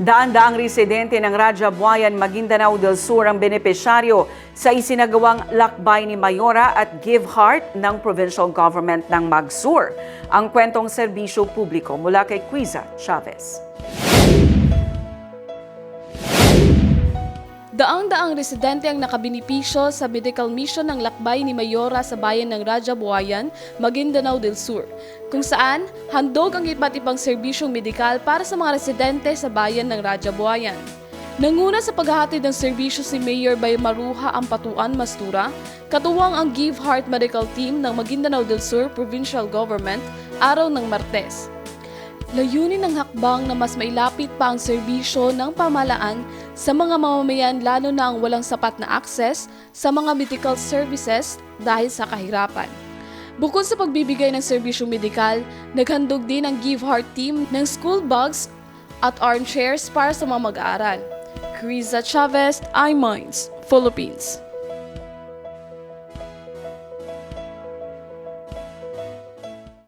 Daan-daang residente ng Raja Buayan, Maguindanao del Sur ang benepisyaryo sa isinagawang lakbay ni Mayora at Give Heart ng provincial government ng Magsur. Ang kwentong serbisyo publiko mula kay Quiza Chavez. Daang-daang residente ang nakabinipisyo sa medical mission ng lakbay ni Mayora sa bayan ng Raja Buayan, Maguindanao del Sur, kung saan handog ang iba't ibang serbisyong medikal para sa mga residente sa bayan ng Raja Buayan. Nanguna sa paghahatid ng serbisyo si Mayor Bay Maruha Ampatuan Mastura, katuwang ang Give Heart Medical Team ng Maguindanao del Sur Provincial Government araw ng Martes. Layunin ng hakbang na mas mailapit pa ang serbisyo ng pamalaan sa mga mamamayan lalo na ang walang sapat na access sa mga medical services dahil sa kahirapan. Bukod sa pagbibigay ng serbisyong medikal, naghandog din ang Give Heart team ng school bags at armchairs para sa mga mag-aaral. Criza Chavez, iMinds, Philippines.